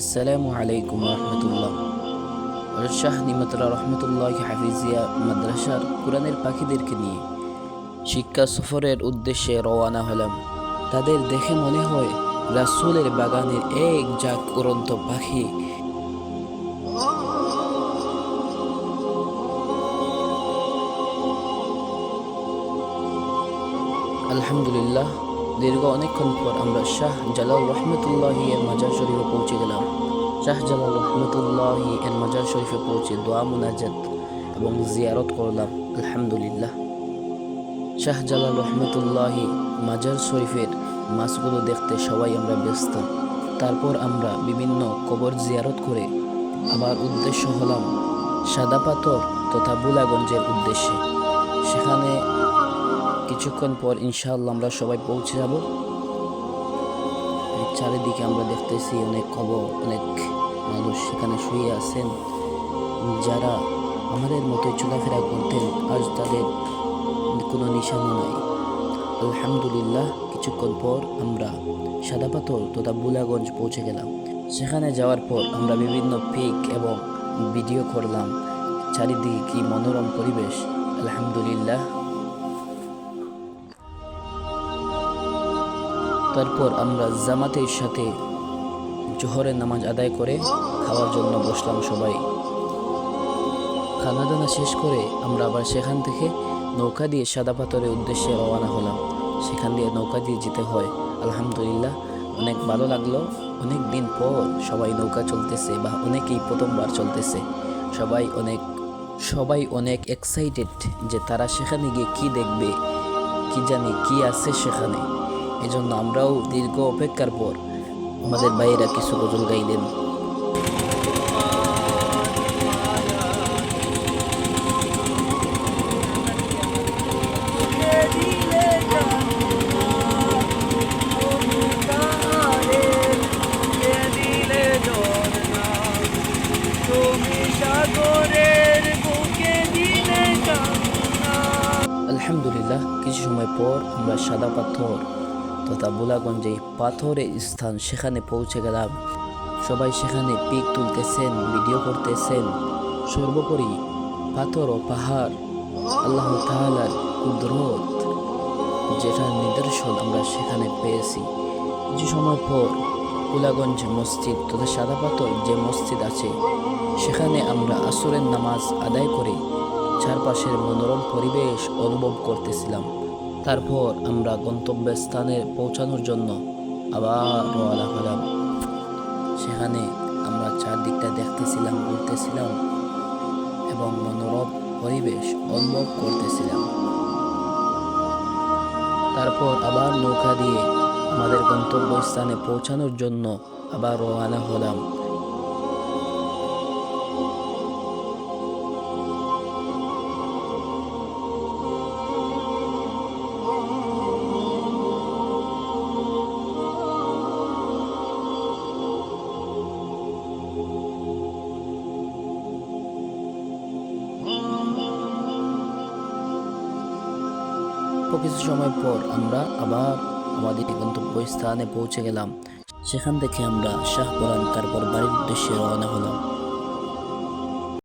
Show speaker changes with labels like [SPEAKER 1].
[SPEAKER 1] আসসালামু আলাইকুম রহমতুল্লাহ শাহ নিমতরা রহমতুল্লাহ হাফিজিয়া মাদ্রাসার কোরআনের পাখিদেরকে নিয়ে শিক্ষা সফরের উদ্দেশ্যে রওয়ানা হলাম। তাদের দেখে মনে হয় রাসূলের বাগানের এক জাক উড়ন্ত পাখি। আলহামদুলিল্লাহ দীর্ঘ অনেকক্ষণ পর আমরা শাহ জালাল রহমতুল্লাহি এর মাজার শরীফে পৌঁছে গেলাম। শাহ জালাল রহমতুল্লাহি এর মাজার শরীফে পৌঁছে দোয়া মুনাজাত এবং জিয়ারত করলাম, আলহামদুলিল্লাহ। শাহ জালাল রহমতুল্লাহি মাজার শরীফের মাছগুলো দেখতে সবাই আমরা ব্যস্ত। তারপর আমরা বিভিন্ন কবর জিয়ারত করে আমার উদ্দেশ্য হলাম সাদা পাথর তথা বুলাগঞ্জের উদ্দেশ্যে। সেখানে কিছুক্ষণ পর ইনশাআল্লাহ আমরা সবাই পৌঁছে যাব। চারিদিকে আমরা দেখতেছি অনেক খবর, অনেক মানুষ সেখানে শুয়ে আছেন। যারা আমাদের মতো চলাফেরা করতেন, আজ তাদের কোনো নিশানা নাই। আলহামদুলিল্লাহ, কিছুক্ষণ পর আমরা সাদা পাথর তথা বুলাগঞ্জ পৌঁছে গেলাম। সেখানে যাওয়ার পর আমরা বিভিন্ন পিক এবং ভিডিও করলাম। চারিদিকে কি মনোরম পরিবেশ। আলহামদুলিল্লাহ। তারপর আমরা জামাতের সাথে জোহরের নামাজ আদায় করে খাওয়ার জন্য বসলাম সবাই। খানা দানা শেষ করে আমরা আবার সেখান থেকে নৌকা দিয়ে সাদা পাথরের উদ্দেশ্যে রওনা হলাম। সেখান দিয়ে নৌকা দিয়ে যেতে হয়। আলহামদুলিল্লাহ, অনেক ভালো লাগল। অনেক দিন পর সবাই নৌকা চলতেছে বা অনেকেই প্রথমবার চলতেছে। সবাই অনেক সবাই অনেক এক্সাইটেড যে তারা সেখানে গিয়ে কি দেখবে, কি জানি কি আছে সেখানে। এজন্য আমরাও দীর্ঘ অপেক্ষার পর আমাদের ভাইয়েরা কিছু গজল গাইলেন। আলহামদুলিল্লাহ, কিছু সময় পর আমরা সাদা পাথর তথা বুলাগঞ্জে পাথরের স্থান সেখানে পৌঁছে গেলাম। সবাই সেখানে পিক তুলতেছেন, ভিডিও করতেছেন। সর্বোপরি পাথর ও পাহাড়, আল্লাহ তাআলার কুদরত যেটার নিদর্শন আমরা সেখানে পেয়েছি। কিছু সময় পর কুলাগঞ্জ মসজিদ তথা সাদা পাথর যে মসজিদ আছে, সেখানে আমরা আসরের নামাজ আদায় করে চারপাশের মনোরম পরিবেশ অনুভব করতেছিলাম। তারপর আমরা গন্তব্যস্থানে পৌঁছানোর জন্য আবার রওনা হলাম। সেখানে আমরা চারদিকটা দেখতেছিলাম, ঘুরতেছিলাম এবং মনোরম পরিবেশ অনুভব করতেছিলাম। তারপর আবার নৌকা দিয়ে আমাদের গন্তব্যস্থানে পৌঁছানোর জন্য আবার রওনা হলাম। অল্প কিছু সময় পর আমরা আবার আমাদের গন্তব্যস্থানে পৌঁছে গেলাম। সেখান থেকে আমরা শাহপুরান তারপর বাড়ির উদ্দেশ্যে রওনা হলাম।